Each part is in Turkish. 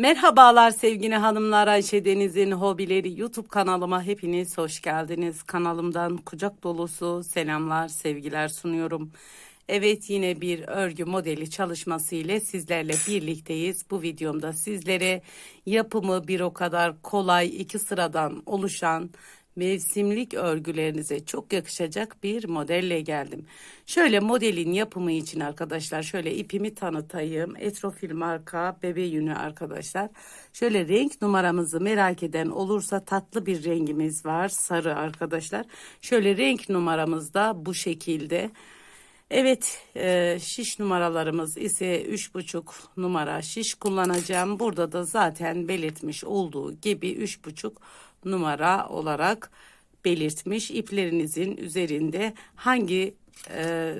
Merhabalar sevgili hanımlar Ayşe Deniz'in hobileri YouTube kanalıma hepiniz hoş geldiniz. Kanalımdan kucak dolusu selamlar sevgiler sunuyorum. Evet yine bir örgü modeli çalışması ile sizlerle birlikteyiz. Bu videomda sizlere yapımı bir o kadar kolay iki sıradan oluşan mevsimlik örgülerinize çok yakışacak bir modelle geldim. Şöyle modelin yapımı için arkadaşlar şöyle ipimi tanıtayım. Etrofil marka bebe yünü arkadaşlar. Şöyle renk numaramızı merak eden olursa tatlı bir rengimiz var. Sarı arkadaşlar. Şöyle renk numaramız da bu şekilde. Evet e, şiş numaralarımız ise 3,5 numara şiş kullanacağım. Burada da zaten belirtmiş olduğu gibi 3,5 numara olarak belirtmiş. İplerinizin üzerinde hangi e,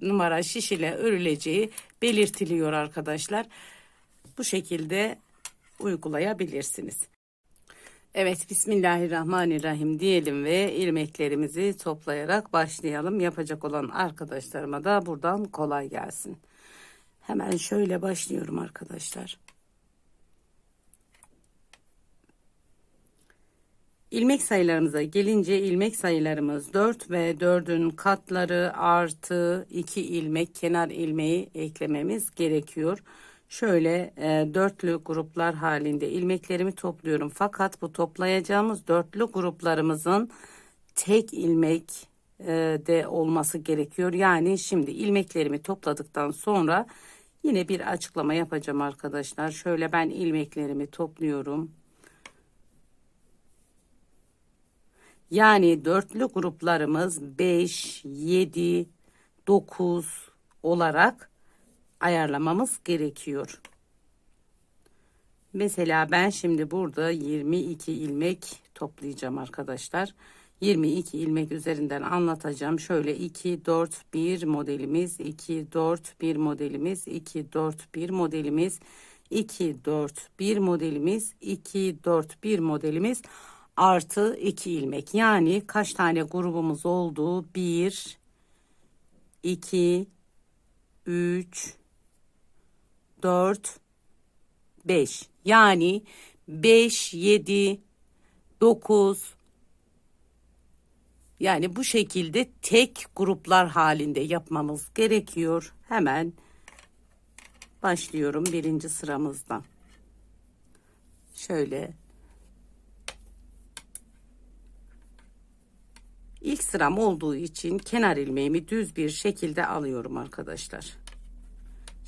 numara şiş ile örüleceği belirtiliyor arkadaşlar. Bu şekilde uygulayabilirsiniz. Evet Bismillahirrahmanirrahim diyelim ve ilmeklerimizi toplayarak başlayalım. Yapacak olan arkadaşlarıma da buradan kolay gelsin. Hemen şöyle başlıyorum arkadaşlar. İlmek sayılarımıza gelince ilmek sayılarımız 4 ve 4'ün katları artı 2 ilmek kenar ilmeği eklememiz gerekiyor. Şöyle e, dörtlü gruplar halinde ilmeklerimi topluyorum. Fakat bu toplayacağımız dörtlü gruplarımızın tek ilmek e, de olması gerekiyor. Yani şimdi ilmeklerimi topladıktan sonra yine bir açıklama yapacağım arkadaşlar. Şöyle ben ilmeklerimi topluyorum. Yani dörtlü gruplarımız 5, 7, 9 olarak ayarlamamız gerekiyor. Mesela ben şimdi burada 22 ilmek toplayacağım arkadaşlar. 22 ilmek üzerinden anlatacağım. Şöyle 2 4 1 modelimiz, 2 4 1 modelimiz, 2 4 1 modelimiz, 2 4 1 modelimiz, 2 4 1 modelimiz artı 2 ilmek. Yani kaç tane grubumuz oldu? 1 2 3 4 5 yani 5 7 9 yani bu şekilde tek gruplar halinde yapmamız gerekiyor. Hemen başlıyorum birinci sıramızdan. Şöyle ilk sıram olduğu için kenar ilmeğimi düz bir şekilde alıyorum arkadaşlar.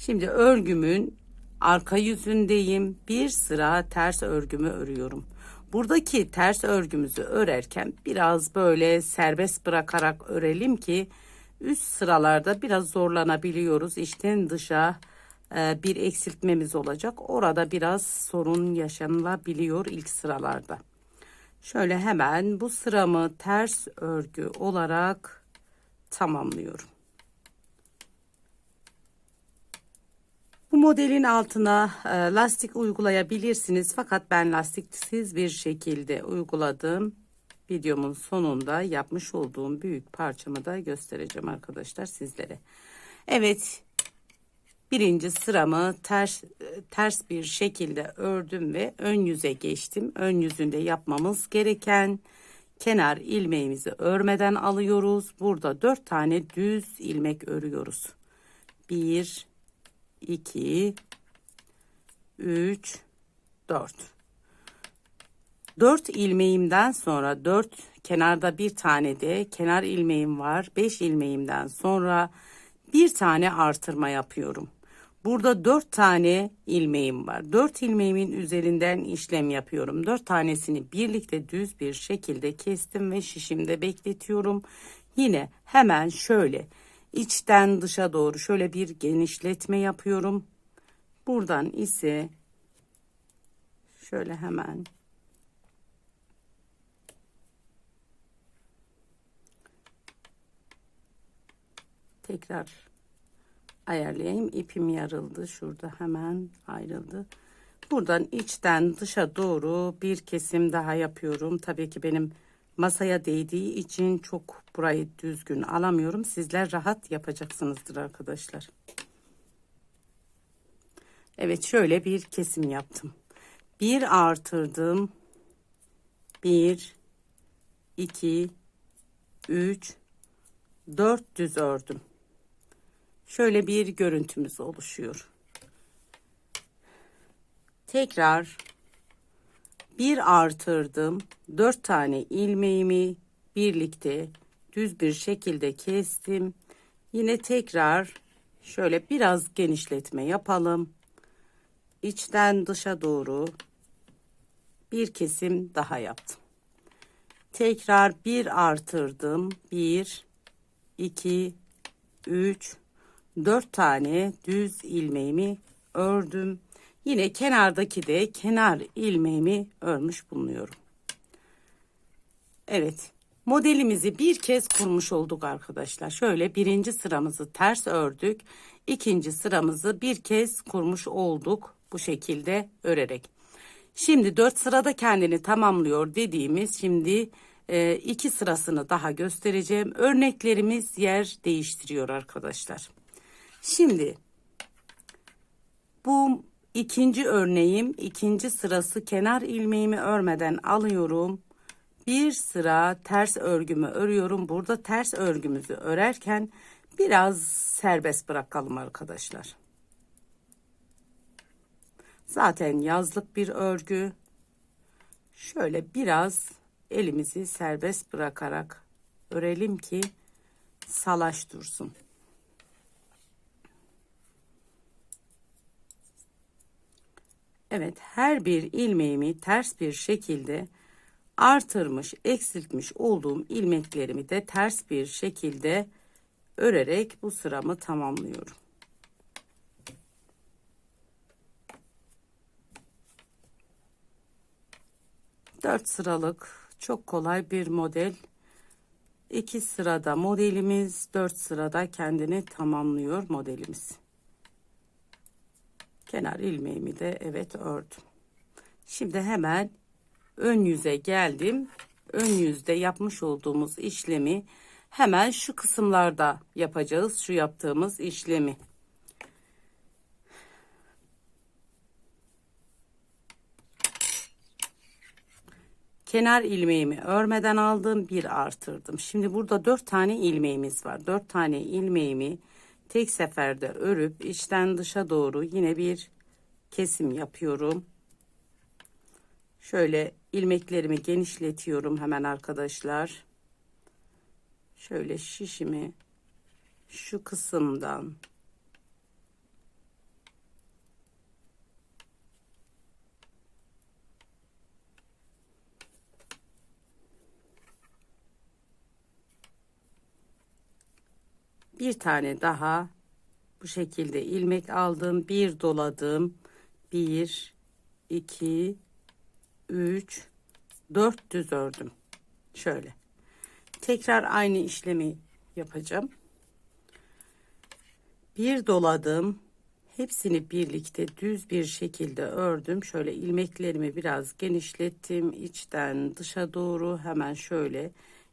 Şimdi örgümün arka yüzündeyim. Bir sıra ters örgümü örüyorum. Buradaki ters örgümüzü örerken biraz böyle serbest bırakarak örelim ki üst sıralarda biraz zorlanabiliyoruz. İçten dışa e, bir eksiltmemiz olacak. Orada biraz sorun yaşanılabiliyor ilk sıralarda. Şöyle hemen bu sıramı ters örgü olarak tamamlıyorum. Bu modelin altına e, lastik uygulayabilirsiniz fakat ben lastiksiz bir şekilde uyguladım. Videomun sonunda yapmış olduğum büyük parçamı da göstereceğim arkadaşlar sizlere. Evet birinci sıramı ters ters bir şekilde ördüm ve ön yüze geçtim. Ön yüzünde yapmamız gereken kenar ilmeğimizi örmeden alıyoruz. Burada dört tane düz ilmek örüyoruz. Bir 2 3 4 4 ilmeğimden sonra 4 kenarda bir tane de kenar ilmeğim var. 5 ilmeğimden sonra bir tane artırma yapıyorum. Burada 4 tane ilmeğim var. 4 ilmeğimin üzerinden işlem yapıyorum. 4 tanesini birlikte düz bir şekilde kestim ve şişimde bekletiyorum. Yine hemen şöyle içten dışa doğru şöyle bir genişletme yapıyorum. Buradan ise şöyle hemen tekrar ayarlayayım. İpim yarıldı. Şurada hemen ayrıldı. Buradan içten dışa doğru bir kesim daha yapıyorum. Tabii ki benim masaya değdiği için çok burayı düzgün alamıyorum. Sizler rahat yapacaksınızdır arkadaşlar. Evet şöyle bir kesim yaptım. bir artırdım. Bir, iki, üç, dört düz ördüm. Şöyle bir görüntümüz oluşuyor. Tekrar bir artırdım. Dört tane ilmeğimi birlikte düz bir şekilde kestim. Yine tekrar şöyle biraz genişletme yapalım. İçten dışa doğru bir kesim daha yaptım. Tekrar bir artırdım. Bir, iki, üç, dört tane düz ilmeğimi ördüm. Yine kenardaki de kenar ilmeğimi örmüş bulunuyorum. Evet. Modelimizi bir kez kurmuş olduk arkadaşlar. Şöyle birinci sıramızı ters ördük. ikinci sıramızı bir kez kurmuş olduk. Bu şekilde örerek. Şimdi dört sırada kendini tamamlıyor dediğimiz şimdi e, iki sırasını daha göstereceğim. Örneklerimiz yer değiştiriyor arkadaşlar. Şimdi bu ikinci örneğim ikinci sırası kenar ilmeğimi örmeden alıyorum. Bir sıra ters örgümü örüyorum. Burada ters örgümüzü örerken biraz serbest bırakalım arkadaşlar. Zaten yazlık bir örgü. Şöyle biraz elimizi serbest bırakarak örelim ki salaş dursun. Evet her bir ilmeğimi ters bir şekilde artırmış eksiltmiş olduğum ilmeklerimi de ters bir şekilde örerek bu sıramı tamamlıyorum. Dört sıralık çok kolay bir model. İki sırada modelimiz, dört sırada kendini tamamlıyor modelimiz. Kenar ilmeğimi de evet ördüm. Şimdi hemen ön yüze geldim. Ön yüzde yapmış olduğumuz işlemi hemen şu kısımlarda yapacağız. Şu yaptığımız işlemi. kenar ilmeğimi örmeden aldım bir artırdım şimdi burada dört tane ilmeğimiz var dört tane ilmeğimi tek seferde örüp içten dışa doğru yine bir kesim yapıyorum. Şöyle ilmeklerimi genişletiyorum hemen arkadaşlar. Şöyle şişimi şu kısımdan bir tane daha bu şekilde ilmek aldım bir doladım. Bir iki üç dört düz ördüm. Şöyle. Tekrar aynı işlemi yapacağım. Bir doladım. Hepsini birlikte düz bir şekilde ördüm. Şöyle ilmeklerimi biraz genişlettim. İçten dışa doğru hemen şöyle.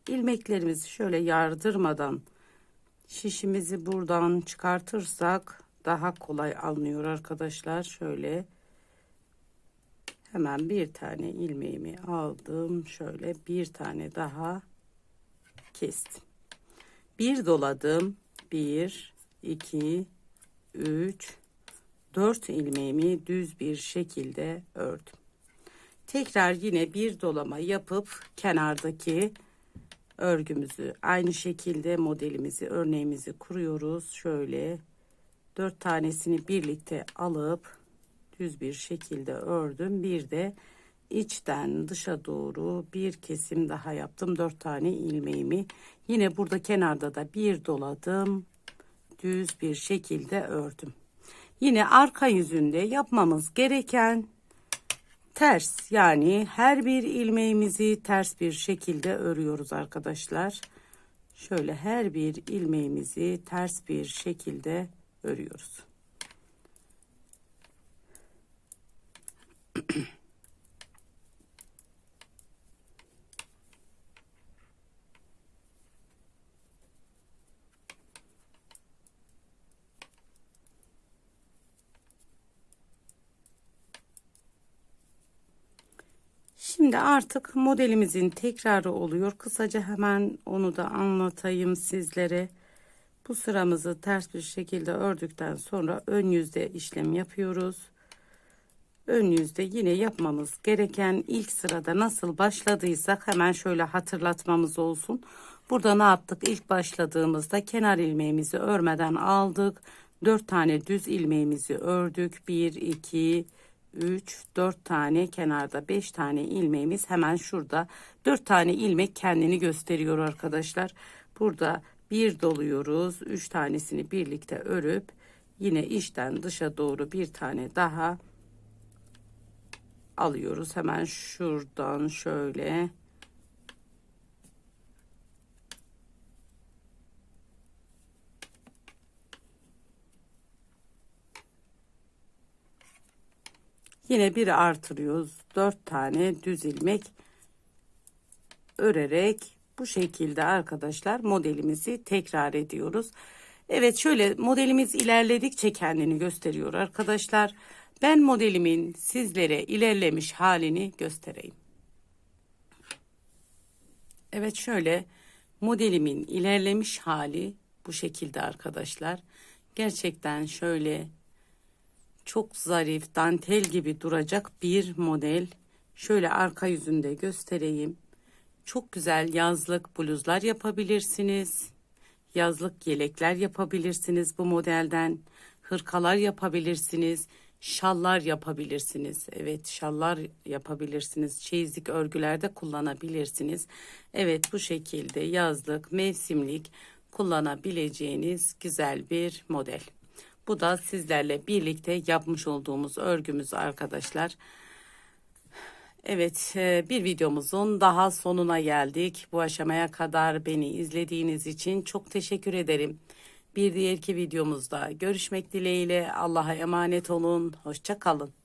İlmeklerimizi şöyle yardırmadan şişimizi buradan çıkartırsak daha kolay alınıyor arkadaşlar. Şöyle hemen bir tane ilmeğimi aldım. Şöyle bir tane daha kestim. Bir doladım. Bir, iki, üç, dört ilmeğimi düz bir şekilde ördüm. Tekrar yine bir dolama yapıp kenardaki örgümüzü aynı şekilde modelimizi örneğimizi kuruyoruz. Şöyle dört tanesini birlikte alıp düz bir şekilde ördüm. Bir de içten dışa doğru bir kesim daha yaptım. Dört tane ilmeğimi. Yine burada kenarda da bir doladım. Düz bir şekilde ördüm. Yine arka yüzünde yapmamız gereken ters yani her bir ilmeğimizi ters bir şekilde örüyoruz arkadaşlar. Şöyle her bir ilmeğimizi ters bir şekilde örüyoruz. Şimdi artık modelimizin tekrarı oluyor. Kısaca hemen onu da anlatayım sizlere. Bu sıramızı ters bir şekilde ördükten sonra ön yüzde işlem yapıyoruz. Ön yüzde yine yapmamız gereken ilk sırada nasıl başladıysak hemen şöyle hatırlatmamız olsun. Burada ne yaptık? İlk başladığımızda kenar ilmeğimizi örmeden aldık. 4 tane düz ilmeğimizi ördük. 1, 2, 3, 4 tane kenarda 5 tane ilmeğimiz hemen şurada. 4 tane ilmek kendini gösteriyor arkadaşlar. Burada bir doluyoruz. 3 tanesini birlikte örüp yine içten dışa doğru bir tane daha alıyoruz. Hemen şuradan şöyle Yine bir artırıyoruz. 4 tane düz ilmek örerek bu şekilde arkadaşlar modelimizi tekrar ediyoruz. Evet şöyle modelimiz ilerledikçe kendini gösteriyor arkadaşlar. Ben modelimin sizlere ilerlemiş halini göstereyim. Evet şöyle modelimin ilerlemiş hali bu şekilde arkadaşlar. Gerçekten şöyle çok zarif dantel gibi duracak bir model. Şöyle arka yüzünde göstereyim. Çok güzel yazlık bluzlar yapabilirsiniz. Yazlık yelekler yapabilirsiniz bu modelden. Hırkalar yapabilirsiniz. Şallar yapabilirsiniz. Evet şallar yapabilirsiniz. Çeyizlik örgülerde kullanabilirsiniz. Evet bu şekilde yazlık, mevsimlik kullanabileceğiniz güzel bir model. Bu da sizlerle birlikte yapmış olduğumuz örgümüz arkadaşlar. Evet e, bir videomuzun daha sonuna geldik. Bu aşamaya kadar beni izlediğiniz için çok teşekkür ederim. Bir diğerki videomuzda görüşmek dileğiyle Allah'a emanet olun. Hoşça kalın.